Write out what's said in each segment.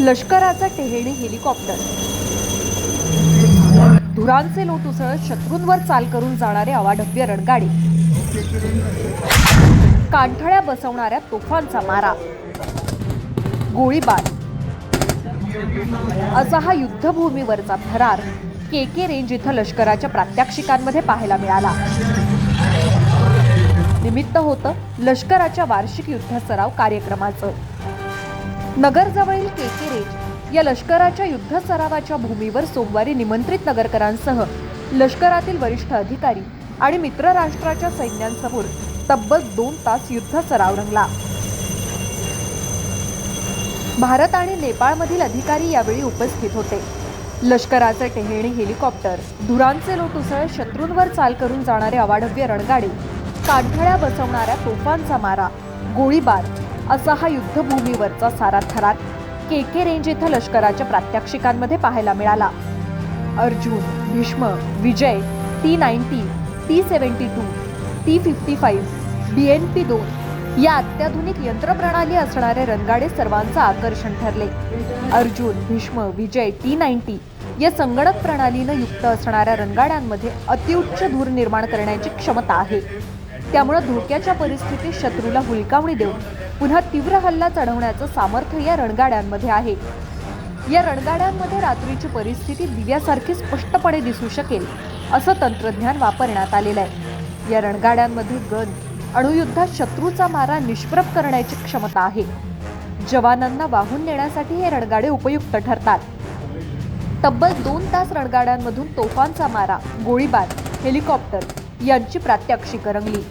लष्कराचं टेहेणी हेलिकॉप्टर. धुरांचे लोट उसळत शत्रूंवर चाल करून जाणारे अवाढव्य रणगाडी. कांठळ्या बसवणाऱ्या तोफांचा मारा. गोळीबार. असा हा युद्धभूमीवरचा थरार के के रेंज इथं लष्कराच्या प्रात्यक्षिकांमध्ये पाहायला मिळाला. निमित्त होतं लष्कराच्या वार्षिक युद्ध सराव कार्यक्रमाचं. नगरजवळील केकेरेज या लष्कराच्या युद्ध सरावाच्या भूमीवर सोमवारी निमंत्रित नगरकरांसह लष्करातील वरिष्ठ अधिकारी आणि मित्र राष्ट्राच्या सैन्यांसमोर तब्बल दोन तास युद्ध सराव रंगला. भारत आणि नेपाळमधील अधिकारी यावेळी उपस्थित होते. लष्कराचे टेहेणे हेलिकॉप्टर धुरांचे लोट उसळत शत्रूंवर चाल करून जाणारे अवाढव्य रणगाडे कांठळ्या बसवणाऱ्या तोफांचा मारा गोळीबार असा हा युद्धभूमीवरचा सारा थरार के के रेंज इथं लष्कराच्या प्रात्यक्षिकांमध्ये पाहायला मिळाला. Arjun Bhishma Vijay T ninety T seventy two T fifty five B N P दोन या अत्याधुनिक यंत्रप्रणाली असणारे रणगाडे सर्वांचं आकर्षण ठरले. अर्जुन भीष्म विजय टी नाईन्टी या संगणक प्रणालीनं युक्त असणाऱ्या रणगाड्यांमध्ये अतिउच्च धूर निर्माण करण्याची क्षमता आहे. त्यामुळे धोक्याच्या परिस्थितीत शत्रूला हुलकावणी देऊन पुन्हा तीव्र हल्ला चढवण्याचं सामर्थ्य या रणगाड्यांमध्ये आहे. या रणगाड्यांमध्ये रात्रीची परिस्थिती दिव्यासारखी स्पष्टपणे दिसू शकेल असं तंत्रज्ञान वापरण्यात आलेलं आहे. या रणगाड्यांमध्ये गन अणुयुद्धात शत्रूचा मारा निष्प्रभ करण्याची क्षमता आहे. जवानांना वाहून नेण्यासाठी हे रणगाडे उपयुक्त ठरतात. तब्बल दोन तास रणगाड्यांमधून तोफांचा मारा गोळीबार हेलिकॉप्टर यांची प्रात्यक्षिक रंगली.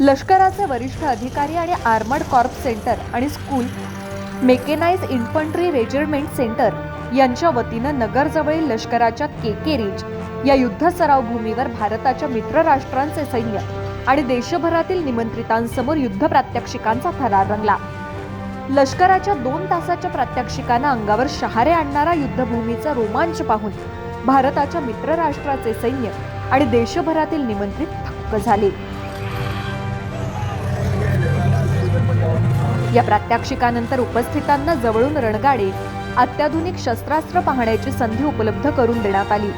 लष्कराचे वरिष्ठ अधिकारी आणि आर्मर्ड कॉर्प सेंटर आणि school mechanise infantry regiment centre यांच्या वतीनं नगरजवळील लष्कराच्या के के या युद्ध सराव भूमीवर भारताच्या मित्र राष्ट्रांचे सैन्य आणि देशभरातील निमंत्रितांसमोर युद्ध प्रात्यक्षिकांचा थरार रंगला. लष्कराच्या दोन तासाच्या प्रात्यक्षिकांना अंगावर शहारे आणणारा युद्धभूमीचा रोमांच पाहून भारताच्या मित्र राष्ट्राचे सैन्य आणि देशभरातील निमंत्रित थक्क झाले. या प्रात्यक्षिकानंतर उपस्थितांना जवळून रणगाडे अत्याधुनिक शस्त्रास्त्र पाहण्याची संधी उपलब्ध करून देण्यात आली.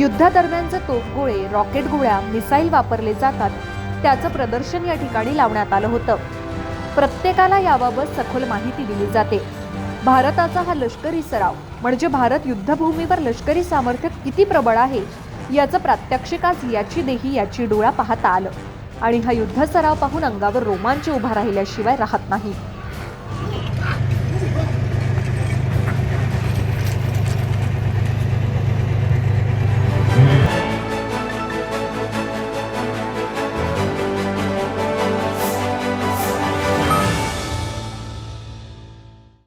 युद्धादरम्यानचे तोफगोळे रॉकेट गोळ्या मिसाईल वापरले जातात. त्याचं प्रदर्शन या ठिकाणी लावण्यात आलं होतं. प्रत्येकाला याबाबत सखोल माहिती दिली जाते. भारताचा हा लष्करी सराव म्हणजे भारत युद्धभूमीवर लष्करी सामर्थ्य किती प्रबळ आहे याचं प्रात्यक्षिकाच याची देही याची डोळा पाहता आलं. आणि हा युद्ध सराव पाहून अंगावर रोमांच उभा राहिल्याशिवाय राहत नाही.